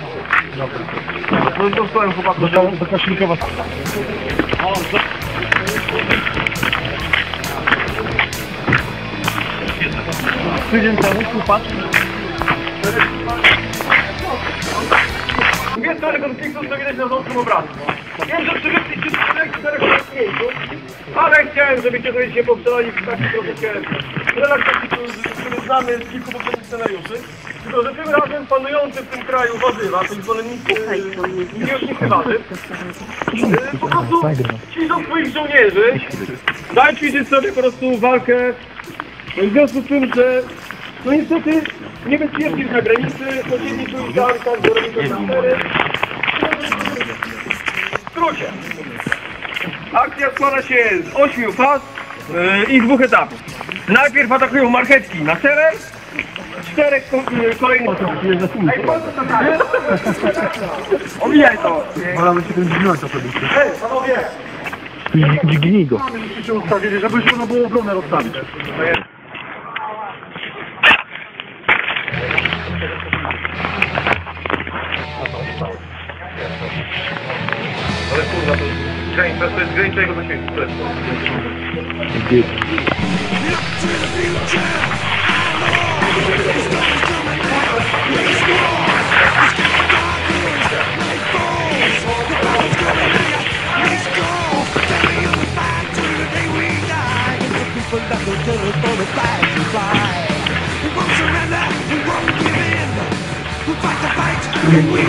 No to stoją chłopaku. Do, do Kaśnikowa. Tydzień temu chłopak Dwie strony konfliktu to widać na wąskim obrazku. Wiem, że przywykliście do czterech, miejscu, ale chciałem, żebyście sobie się powstrzymali w taki troszeczkę relaksacji, który znamy z kilku poprzednich scenariuszy. Tylko, że tym razem panujący w tym kraju warzywa, to zwolennicy miłośnicy warzyw, y, po prostu ćwiczą swoich żołnierzy, dają ćwiczyć sobie po prostu walkę no i w związku z tym, że no niestety niebezpieczni na granicy, garkach, bo robi to cztery. W skrócie. Akcja składa się z ośmiu faz yy, i dwóch etapów. Najpierw atakują marchewki na serer, czterech ko- kolejnych... Ej, po co to tak? Omijaj to! Wolałbym się tym dźgnąć osobiście. Ej, panowie! Dźgnij go. Się ustawić, żeby można było obronę rozstawić. Ale kurwa, to jest granica, to jest granica jego zasięgu. To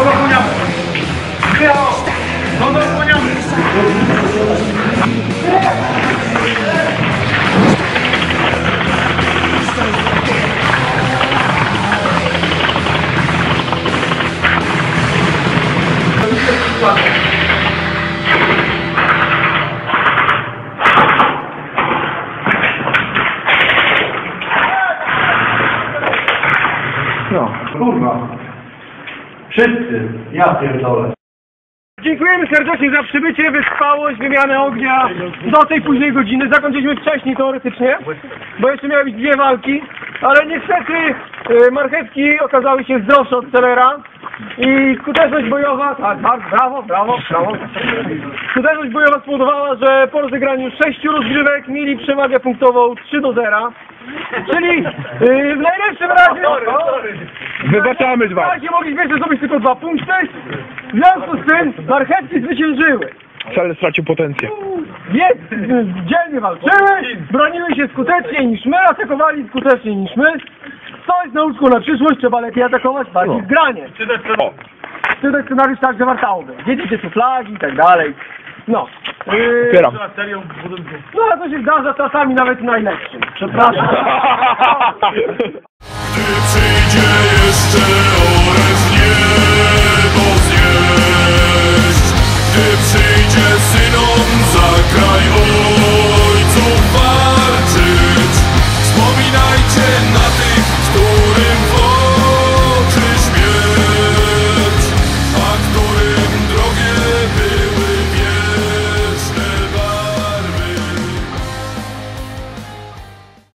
Baba bunu yaptı. Wszyscy. Ja pierdolę. Dziękujemy serdecznie za przybycie, wyspałość, wymianę ognia do tej późnej godziny. Zakończyliśmy wcześniej teoretycznie, bo jeszcze miały być dwie walki, ale niestety y, marchewki okazały się zdrowsze od celera i skuteczność bojowa, tak, tak, brawo, brawo, brawo. Skuteczność bojowa spowodowała, że po rozegraniu sześciu rozgrywek mieli przewagę punktową 3 do 0. Czyli y, w najlepszym razie... Wybaczamy W razie mogliśmy jeszcze zrobić tylko dwa punkty. W związku z tym marchewki zwyciężyły. Cel stracił potencję. Więc dzielnie walczyły, broniły się skuteczniej niż my, atakowali skuteczniej niż my. To jest nauczką na przyszłość, trzeba lepiej atakować, bardziej zgranie. O. Wtedy scenariusz także wartałoby. Wiedzieć, gdzie są flagi i tak dalej. No. Yy, Otwieram. No to się zdarza czasami nawet najlepszym. Przepraszam. Gdy przyjdzie jeszcze oręż niebo zjeść Gdy przyjdzie